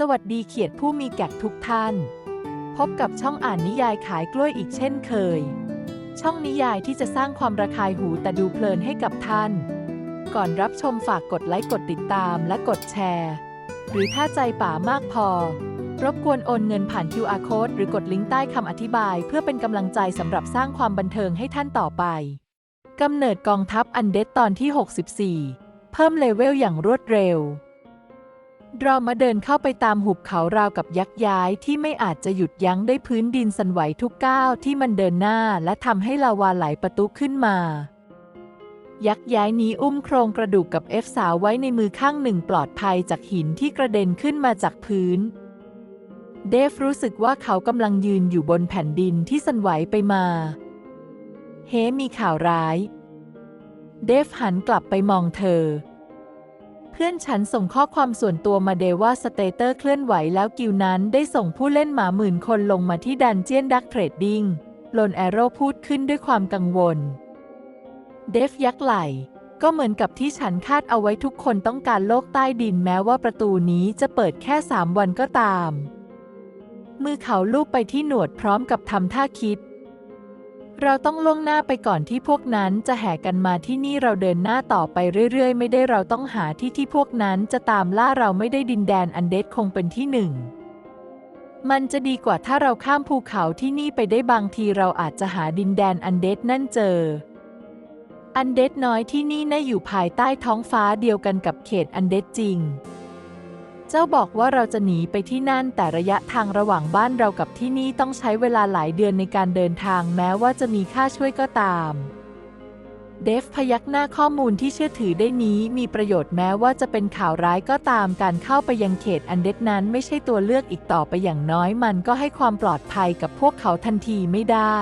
สวัสดีเขียดผู้มีแก่ทุกท่าน พบกับช่องอ่านนิยายขายกล้วยอีกเช่นเคย ช่องนิยายที่จะสร้างความระคายหูแต่ดูเพลินให้กับท่าน ก่อนรับชมฝากกดไลค์กดติดตามและกดแชร์ หรือถ้าใจป่ามากพอ รบกวนโอนเงินผ่าน QR code หรือกดลิงก์ใต้คำอธิบาย เพื่อเป็นกำลังใจสำหรับสร้างความบันเทิงให้ท่านต่อไปกำเนิดกองทัพอันเดตตอนที่ 64 เพิ่มเลเวลอย่างรวดเร็ว รอมาเดินเข้าไปตามหุบเขาราวกับยักษ์ย้ายที่ไม่อาจจะหยุดยั้งได้พื้นดินสั่นไหวทุกก้าวที่มันเดินหน้าและทำให้ลาวาไหลประตุขึ้นมา ยักษ์ย้ายนี้อุ้มโครงกระดูกกับเอฟสาวไว้ในมือข้างหนึ่งปลอดภัยจากหินที่กระเด็นขึ้นมาจากพื้น เดฟรู้สึกว่าเขากำลังยืนอยู่บนแผ่นดินที่สั่นไหวไปมา เฮมีข่าวร้าย เดฟหันกลับไปมองเธอ พื่อนฉันส่งข้อความส่วนตัวมาเดว่าสเตเตอร์เคลื่อนไหวแล้วกิวนั้นได้ส่งผู้เล่นหมาหมื่นคนลงมาที่ดันเจียนดักเทรดดิ้งโลนแอโร่พูดขึ้นด้วยความกังวล เดฟยักไหลก็เหมือนกับที่ฉันคาดเอาไว้ทุกคนต้องการโลกใต้ดินแม้ว่าประตูนี้จะเปิดแค่สามวันก็ตาม มือเขาลูบไปที่หนวดพร้อมกับทำท่าคิด เราต้องล่วงหน้าไปก่อนที่พวกนั้นจะแห่กันมาที่นี่เราเดินหน้าต่อไปเรื่อยๆ ไม่ได้เราต้องหาที่ที่พวกนั้นจะตามล่าเราไม่ได้ดินแดนอันเดดคงเป็นที่หนึ่ง มันจะดีกว่าถ้าเราข้ามภูเขาที่นี่ไปได้บางทีเราอาจจะหาดินแดนอันเดดนั่นเจอ อันเดดน้อยที่นี่น่าอยู่ภายใต้ท้องฟ้าเดียวกันกับเขตอันเดดจริง เจ้าบอกว่าเราจะหนีไปที่นั่นแต่ระยะทางระหว่างบ้านเรากับที่นี่ต้องใช้เวลาหลายเดือนในการเดินทางแม้ว่าจะมีค่าช่วยก็ตาม เดฟพยักหน้าข้อมูลที่เชื่อถือได้นี้มีประโยชน์แม้ว่าจะเป็นข่าวร้ายก็ตามการเข้าไปยังเขตอันเดดนั้นไม่ใช่ตัวเลือกอีกต่อไปอย่างน้อยมันก็ให้ความปลอดภัยกับพวกเขาทันทีไม่ได้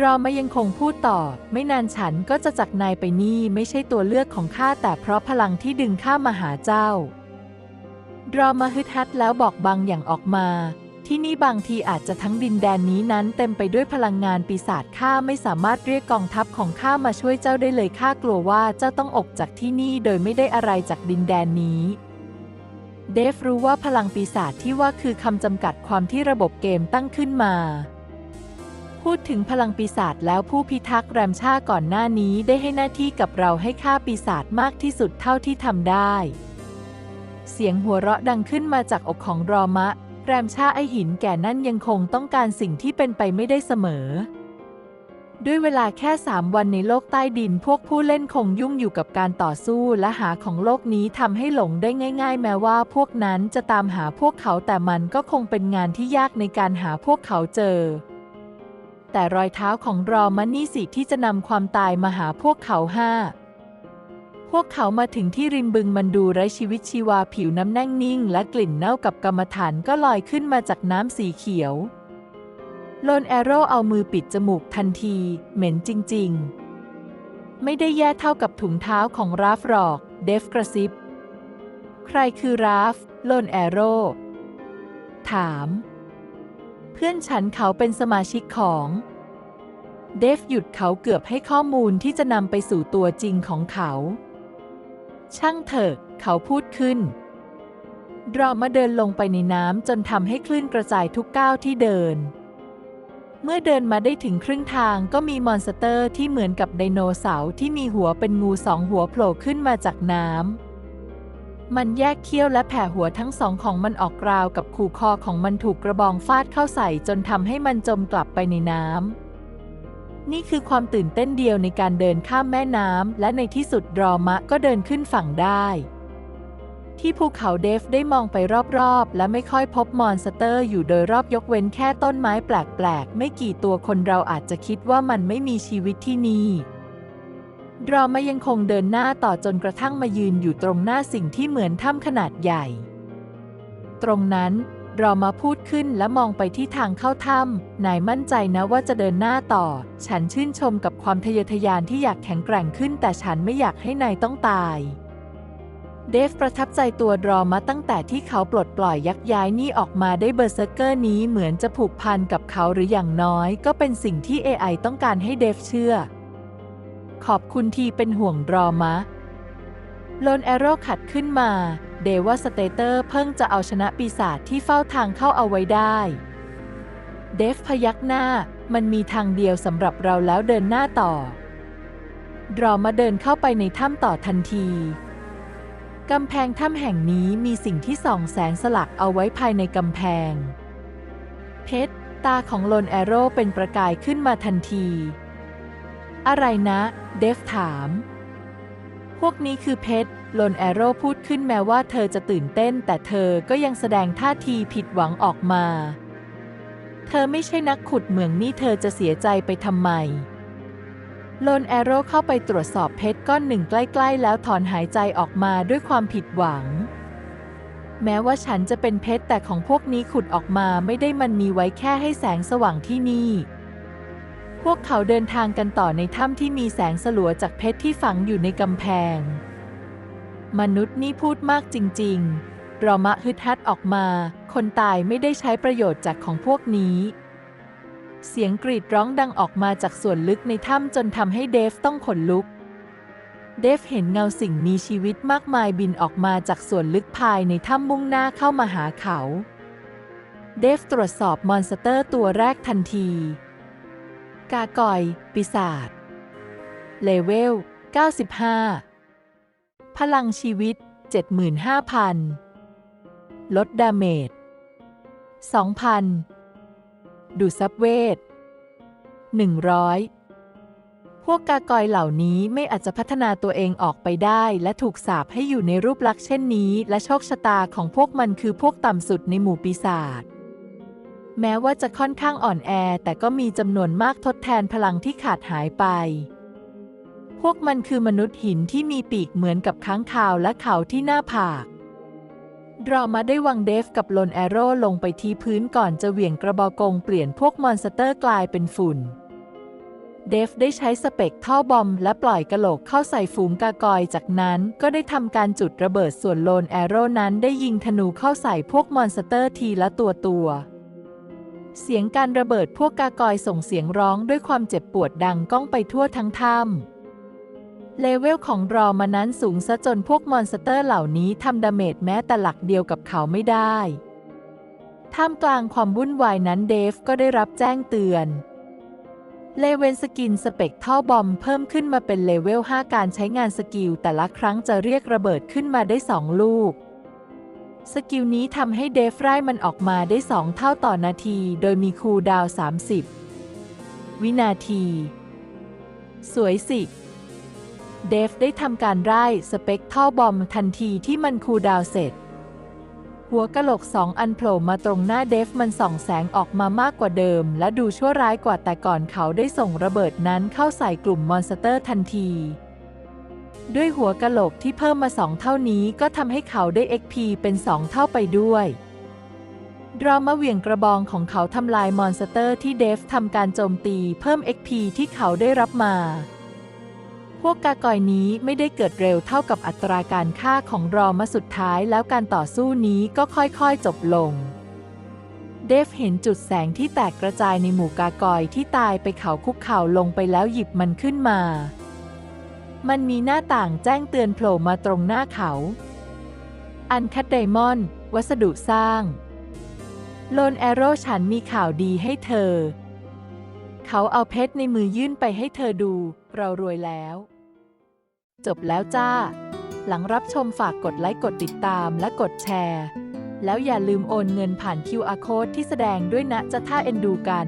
รอมายังคงพูดต่อ ไม่นานฉันก็จะจากนายไปนี่ไม่ใช่ตัวเลือกของข้าแต่เพราะพลังที่ดึงข้ามาหาเจ้า รอมาฮึดฮัดแล้วบอกบางอย่างออกมา ที่นี่บางทีอาจจะทั้งดินแดนนี้นั้นเต็มไปด้วยพลังงานปีศาจข้าไม่สามารถเรียกกองทัพของข้ามาช่วยเจ้าได้เลยข้ากลัวว่าเจ้าต้องออกจากที่นี่โดยไม่ได้อะไรจากดินแดนนี้เดฟรู้ว่าพลังปีศาจที่ว่าคือคำจำกัดความที่ระบบเกมตั้งขึ้นมา พูดถึงพลังปีศาจแล้วผู้พิทักษ์แรมชาก่อนหน้านี้ได้ให้หน้าที่กับเราให้ฆ่าปีศาจมากที่สุดเท่าที่ทำได้ เสียงหัวเราะดังขึ้นมาจากอกของรอมะ แรมชาไอหินแก่นั่นยังคงต้องการสิ่งที่เป็นไปไม่ได้เสมอ ด้วยเวลาแค่สามวันในโลกใต้ดินพวกผู้เล่นคงยุ่งอยู่กับการต่อสู้และหาของโลกนี้ทำให้หลงได้ง่าย ๆ แม้ว่าพวกนั้นจะตามหาพวกเขาแต่มันก็คงเป็นงานที่ยากในการหาพวกเขาเจอแต่รอยเท้าของรอมันนี่สิที่จะนำความตายมาหาพวกเขาห้า พวกเขามาถึงที่ริมบึงมันดูไร้ชีวิตชีวาผิวน้ำแน่งนิ่ง และกลิ่นเน่ากับกรรมฐานก็ลอยขึ้นมาจากน้ำสีเขียวโลนแอโร่เอามือปิดจมูกทันที เหม็นจริง ๆ ไม่ได้แย่เท่ากับถุงเท้าของราฟหรอก เดฟกระซิบ ใครคือราฟโลนแอโร่ถาม เพื่อนฉันเขาเป็นสมาชิกของเดฟหยุดเขาเกือบให้ข้อมูลที่จะนำไปสู่ตัวจริงของเขา ช่างเถอะเขาพูดขึ้นรอมาเดินลงไปในน้ำจนทำให้คลื่นกระจายทุกก้าวที่เดิน เมื่อเดินมาได้ถึงครึ่งทางก็มีมอนสเตอร์ที่เหมือนกับไดโนเสาร์ที่มีหัวเป็นงูสองหัวโผล่ขึ้นมาจากน้ำ มันแยกเขี้ยวและแผ่หัวทั้งสองของมันออกราวกับขู่คอของมันถูกกระบองฟาดเข้าใส่จนทำให้มันจมกลับไปในน้ำ นี่คือความตื่นเต้นเดียวในการเดินข้ามแม่น้ำและในที่สุดรอมะก็เดินขึ้นฝั่งได้ ที่ภูเขาเดฟได้มองไปรอบๆ และไม่ค่อยพบมอนสเตอร์อยู่โดยรอบยกเว้นแค่ต้นไม้แปลกๆ ไม่กี่ตัวคนเราอาจจะคิดว่ามันไม่มีชีวิตที่นี่รอมายังคงเดินหน้าต่อจนกระทั่งมายืนอยู่ตรงหน้าสิ่งที่เหมือนถ้ำขนาดใหญ่ ตรงนั้น รอมาพูดขึ้นและมองไปที่ทางเข้าถ้ำนายมั่นใจนะว่าจะเดินหน้าต่อ ฉันชื่นชมกับความทะเยอทะยานที่อยากแข็งแกร่งขึ้น แต่ฉันไม่อยากให้นายต้องตาย เดฟประทับใจตัวรอมาตั้งแต่ที่เขาปลดปล่อยยักย้ายนี่ออกมาได้เบอร์เซอร์เกอร์นี้เหมือนจะผูกพันกับเขาหรืออย่างน้อย ก็เป็นสิ่งที่ AI ต้องการให้เดฟเชื่อ ขอบคุณที่เป็นห่วงรอมะโลนแอโร่ขัดขึ้นมา เดวาสเตเตอร์เพิ่งจะเอาชนะปีศาจที่เฝ้าทางเข้าเอาไว้ได้ เดฟพยักหน้า มันมีทางเดียวสำหรับเราแล้วเดินหน้าต่อ รอมาเดินเข้าไปในถ้ำต่อทันที กำแพงถ้ำแห่งนี้มีสิ่งที่ส่องแสงสลักเอาไว้ภายในกำแพง เพชร ตาของโลนแอโร่เป็นประกายขึ้นมาทันที อะไรนะ เดฟถาม พวกนี้คือเพชร ลนแอโร่พูดขึ้นแม้ว่าเธอจะตื่นเต้น แต่เธอก็ยังแสดงท่าทีผิดหวังออกมา เธอไม่ใช่นักขุดเหมืองนี่เธอจะเสียใจไปทำไมโลนแอโร่เข้าไปตรวจสอบเพชรก้อนหนึ่งใกล้ ๆ แล้วถอนหายใจออกมาด้วยความผิดหวัง แม้ว่าฉันจะเป็นเพชรแต่ของพวกนี้ขุดออกมาไม่ได้มันมีไว้แค่ให้แสงสว่างที่นี่ พวกเขาเดินทางกันต่อในถ้ำที่มีแสงสลัวจากเพชรที่ฝังอยู่ในกำแพง มนุษย์นี่พูดมากจริงๆรอมะฮึดฮัดออกมา คนตายไม่ได้ใช้ประโยชน์จากของพวกนี้ เสียงกรีดร้องดังออกมาจากส่วนลึกในถ้ำจนทำให้เดฟต้องขนลุก เดฟเห็นเงาสิ่งมีชีวิตมากมายบินออกมาจากส่วนลึกภายในถ้ำมุ่งหน้าเข้ามาหาเขา เดฟตรวจสอบมอนสเตอร์ตัวแรกทันที กากอย ปีศาจเลเวล 95 พลังชีวิต 75,000 ลดดาเมจ 2,000 ดูซับเวท 100 พวกกากอยเหล่านี้ไม่อาจจะพัฒนาตัวเองออกไปได้ และถูกสาปให้อยู่ในรูปลักษณ์เช่นนี้ และโชคชะตาของพวกมันคือพวกต่ำสุดในหมู่ปีศาจแม้ว่าจะค่อนข้างอ่อนแอ แต่ก็มีจำนวนมากทดแทนพลังที่ขาดหายไป พวกมันคือมนุษย์หินที่มีปีกเหมือนกับค้างคาวและเขาที่หน้าผาก ดรอมาได้วางเดฟกับโลนแอโร่ลงไปที่พื้นก่อนจะเหวี่ยงกระบอกงเปลี่ยนพวกมอนสเตอร์กลายเป็นฝุ่น เดฟได้ใช้สเปกท่อบอมและปล่อยกระโหลกเข้าใส่ฝูงกากอยจากนั้นก็ได้ทำการจุดระเบิดส่วนโลนแอโร่นั้นได้ยิงธนูเข้าใส่พวกมอนสเตอร์ทีละตัวตัวเสียงการระเบิดพวกกากอยส่งเสียงร้องด้วยความเจ็บปวดดังก้องไปทั่วทั้งถ้ำ เลเวลของรอมานั้นสูงซะจนพวกมอนสเตอร์เหล่านี้ทำดาเมจแม้แต่หลักเดียวกับเขาไม่ได้ ท่ามกลางความวุ่นวายนั้นเดฟก็ได้รับแจ้งเตือน เลเวนสกินสเปกท่อบอมเพิ่มขึ้นมาเป็นเลเวล 5 การใช้งานสกิลแต่ละครั้งจะเรียกระเบิดขึ้นมาได้ 2 ลูก สกิลนี้ทำให้เดฟไล่มันออกมาได้ 2 เท่าต่อนาที โดยมีคูลดาว 30 วินาที สวยสิ เดฟได้ทำการไล่สเปกท่อบอมทันทีที่มันคูดาวเสร็จ หัวกะโหลกสองอันโผล่มาตรงหน้าเดฟมันส่องแสงออกมามากกว่าเดิม และดูชั่วร้ายกว่าแต่ก่อนเขาได้ส่งระเบิดนั้นเข้าใส่กลุ่มมอนสเตอร์ทันที ด้วยหัวกะโหลกที่เพิ่มมาสองเท่านี้ก็ทำให้เขาได้ XP เป็นสองเท่าไปด้วยดรามาเหวี่ยงกระบองของเขาทำลายมอนสเตอร์ที่เดฟทำการโจมตีเพิ่ม XP ที่เขาได้รับมา พวกกากอยนี้ไม่ได้เกิดเร็วเท่ากับอัตราการฆ่าของรอมาสุดท้ายแล้วการต่อสู้นี้ก็ค่อยๆจบลง เดฟเห็นจุดแสงที่แตกกระจายในหมู่กากอยที่ตายไปเขาคุกเข่าลงไปแล้วหยิบมันขึ้นมา มันมีหน้าต่างแจ้งเตือนโผล่มาตรงหน้าเขา อันคัดไดมอนด์วัสดุสร้าง โลนแอโร่ฉันมีข่าวดีให้เธอ เขาเอาเพชรในมือยื่นไปให้เธอดู เรารวยแล้ว จบแล้วจ้า หลังรับชมฝากกดไลค์กดติดตามและกดแชร์ แล้วอย่าลืมโอนเงินผ่าน QR Code ที่แสดงด้วยนะจะท่าเอ็นดูกัน